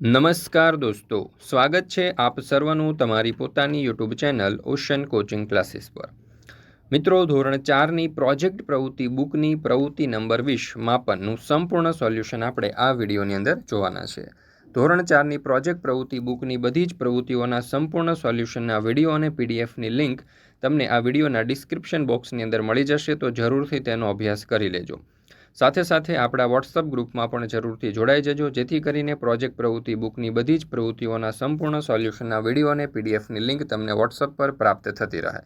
નમસ્કાર દોસ્તો, સ્વાગત છે આપ સર્વનું તમારી પોતાની YouTube channel ocean coaching classes પર. મિત્રો, ધોરણ ચારની પ્રોજેક્ટ પ્રવૃત્તિ બુકની પ્રવૃત્તિ નંબર વીસ માપનનું સંપૂર્ણ સોલ્યુશન આપણે આ વિડીયોની અંદર જોવાના છે. ધોરણ ચારની પ્રોજેક્ટ પ્રવૃત્તિ બુકની બધી જ પ્રવૃત્તિઓના સંપૂર્ણ સોલ્યુશનના વીડિયો અને પીડીએફની લિંક તમને આ વિડીયોના ડિસ્ક્રિપ્શન બોક્સની અંદર મળી જશે, તો જરૂરથી તેનો અભ્યાસ કરી લેજો. સાથે સાથે આપણા વોટ્સઅપ ગ્રુપમાં પણ જરૂરથી જોડાઈ જજો, જેથી કરીને પ્રોજેક્ટ પ્રવૃત્તિ બુકની બધી જ પ્રવૃત્તિઓના સંપૂર્ણ સોલ્યુશનના વીડિયો અને પીડીએફની લિંક તમને વોટ્સઅપ પર પ્રાપ્ત થતી રહે.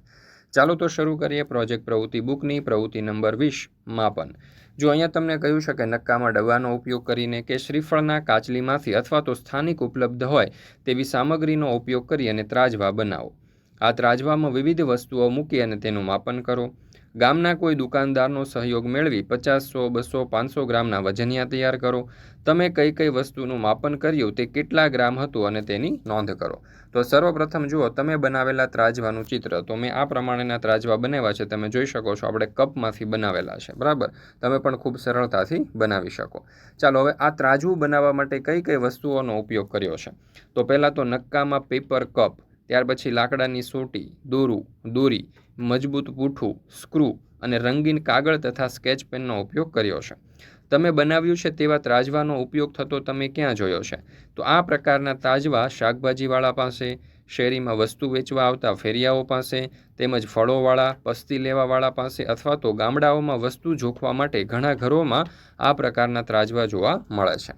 ચાલો તો શરૂ કરીએ પ્રોજેક્ટ પ્રવૃત્તિ બુકની પ્રવૃત્તિ નંબર વીસ, માપન. જો અહીંયા તમને કહ્યું છે કે નક્કામાં ડબ્બાનો ઉપયોગ કરીને કે શ્રીફળના કાચલીમાંથી અથવા તો સ્થાનિક ઉપલબ્ધ હોય તેવી સામગ્રીનો ઉપયોગ કરી અને ત્રાજવા બનાવો. આ ત્રાજવામાં વિવિધ વસ્તુઓ મૂકી અને તેનું માપન કરો. ગામના કોઈ દુકાનદારનો સહયોગ મેળવી પચાસ સો બસો, પાંચસો ગ્રામના વજનિયા તૈયાર કરો. તમે કઈ કઈ વસ્તુનું માપન કર્યું તે કેટલા ગ્રામ હતું અને તેની નોંધ કરો. તો સર્વપ્રથમ જુઓ, તમે બનાવેલા ત્રાજવાનું ચિત્ર. તો મેં આ પ્રમાણેના ત્રાજવા બનાવ્યા છે. તમે જોઈ શકો છો, આપણે કપમાંથી બનાવેલા છે. બરાબર? તમે પણ ખૂબ સરળતાથી બનાવી શકો. ચાલો, હવે આ ત્રાજવું બનાવવા માટે કઈ કઈ વસ્તુઓનો ઉપયોગ કર્યો છે? તો પહેલાં તો નક્કામાં પેપર કપ, ત્યાર પછી લાકડાની સોટી, દોરું, દોરી મજબૂત પૂઠું સ્ક્રૂ અને રંગીન કાગળ તથા સ્કેચ પેનનો ઉપયોગ કર્યો છે. તમે બનાવ્યું છે તેવા ત્રાજવાનો ઉપયોગ થતો તમે ક્યાં જોયો છે? તો આ પ્રકારના તાજવા શાકભાજીવાળા પાસે, શેરીમાં વસ્તુ વેચવા આવતા ફેરિયાઓ પાસે, તેમજ ફળોવાળા, પસ્તી લેવાવાળા પાસે અથવા તો ગામડાઓમાં વસ્તુ જોખવા માટે ઘણા ઘરોમાં આ પ્રકારના ત્રાજવા જોવા મળે છે.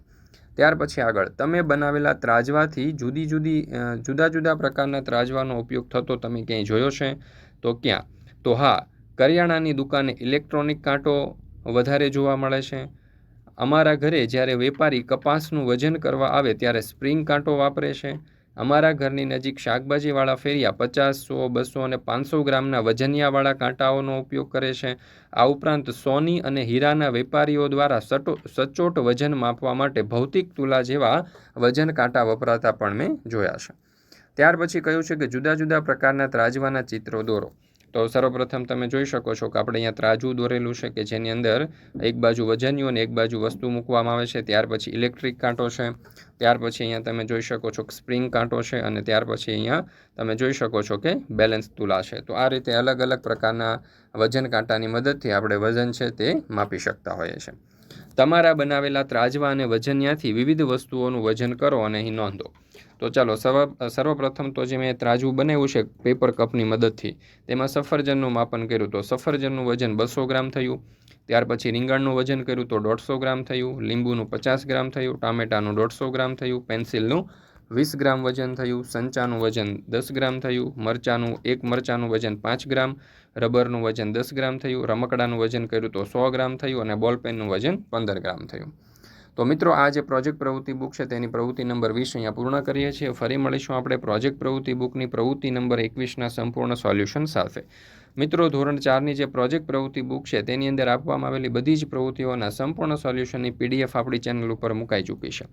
ત્યાર પછી આગળ. તમે બનાવેલા ત્રાજવાથી જુદી જુદી જુદા જુદા પ્રકારના ત્રાજવાનો ઉપયોગ થતો તમે ક્યાંય જોયો છે? તો ક્યાં? તો હા, કરિયાણાની દુકાને ઇલેક્ટ્રોનિક કાંટો વધારે જોવા મળે છે. અમારા ઘરે જ્યારે વેપારી કપાસનું વજન કરવા આવે ત્યારે સ્પ્રિંગ કાંટો વાપરે છે. અમારા ઘરની નજીક શાકભાજીવાળા ફેરિયા પચાસ સો બસો અને પાંચસો ગ્રામના વજનિયાવાળા કાંટાઓનો ઉપયોગ કરે છે. આ ઉપરાંત સોની અને હીરાના વેપારીઓ દ્વારા સટો, સચોટ વજન માપવા માટે ભૌતિક તુલા જેવા વજન કાંટા વપરાતા પણ મેં જોયા છે. ત્યાર પછી કહ્યું છે કે જુદા જુદા પ્રકારના ત્રાજવાના ચિત્રો દોરો. તો સર્વપ્રથમ તમે જોઈ શકો છો કે આપણે અહીંયા ત્રાજુ દોરેલું છે કે જેની અંદર એક બાજુ વજનિયું અને એક બાજુ વસ્તુ મૂકવામાં આવે છે. ત્યાર પછી ઇલેક્ટ્રિક કાંટો છે. ત્યાર પછી અહીંયા તમે જોઈ શકો છો કે સ્પ્રિંગ કાંટો છે અને ત્યાર પછી અહીંયા તમે જોઈ શકો છો કે બેલેન્સ તુલા છે. તો આ રીતે અલગ અલગ પ્રકારના વજન કાંટાની મદદથી આપણે વજન છે તે માપી શકતા હોઈએ છીએ. તમારા બનાવેલા ત્રાજવા અને વજન્યાથી વિવિધ વસ્તુઓનું વજન કરો અને અહીં નોંધો. તો ચાલો સર્વ સર્વપ્રથમ તો જે મેં ત્રાજવું બનાવ્યું છે, પેપર કપની મદદથી, તેમાં સફરજનનું માપન કર્યું. તો સફરજનનું વજન બસો ગ્રામ થયું, ત્યાર પછી રીંગણનું વજન કર્યું તો દોઢસો ગ્રામ થયું, લીંબુનું પચાસ ગ્રામ થયું, ટામેટાનું દોઢસો ગ્રામ થયું, પેન્સિલનું વીસ ગ્રામ વજન થયું, સંચાનું વજન દસ ગ્રામ થયું, મરચાનું એક મરચાનું વજન પાંચ ગ્રામ, રબરનું વજન દસ ગ્રામ થયું, રમકડાનું વજન કર્યું તો સો ગ્રામ થયું અને બોલપેનનું વજન પંદર ગ્રામ થયું. તો મિત્રો, આ જે પ્રોજેક્ટ પ્રવૃત્તિ બુક છે તેની પ્રવૃત્તિ નંબર વીસ અહીંયા પૂર્ણ કરીએ છીએ. ફરી મળીશું આપણે પ્રોજેક્ટ પ્રવૃત્તિ બુકની પ્રવૃત્તિ નંબર એકવીસના સંપૂર્ણ સોલ્યુશન સાથે. મિત્રો, ધોરણ ચારની જે પ્રોજેક્ટ પ્રવૃત્તિ બુક છે, તેની અંદર આપવામાં આવેલી બધી જ પ્રવૃત્તિઓના સંપૂર્ણ સોલ્યુશનની પીડીએફ આપણી ચેનલ ઉપર મુકાઈ ચૂકી છે.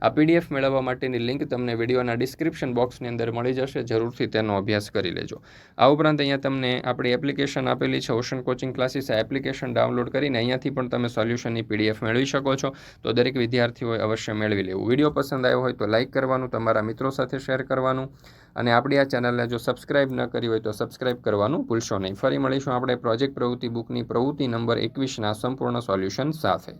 આ પીડીએફ મેળવવા માટેની લિંક તમને વિડીયોના ડિસ્ક્રિપ્શન બોક્સની અંદર મળી જશે, જરૂરથી તેનો અભ્યાસ કરી લેજો. આ ઉપરાંત અહીંયા તમને આપણી એપ્લિકેશન આપેલી છે, ઓશન કોચિંગ ક્લાસીસ, આ એપ્લિકેશન ડાઉનલોડ કરીને અહીંયાથી પણ તમે સોલ્યુશનની પીડીએફ મેળવી શકો છો. તો દરેક વિદ્યાર્થીઓએ અવશ્ય મેળવી લેવું. વીડિયો પસંદ આવ્યો હોય તો લાઇક કરવાનું, તમારા મિત્રો સાથે શેર કરવાનું. અને આપણી આ ચેનલને જો સબસ્ક્રાઇબ ન કરી હોય તો સબસ્ક્રાઇબ કરવાનું ભૂલશો નહીં. ફરી મળીશું આપણે પ્રોજેક્ટ પ્રવૃત્તિ બુકની પ્રવૃત્તિ નંબર એકવીસના સંપૂર્ણ સોલ્યુશન સાથે.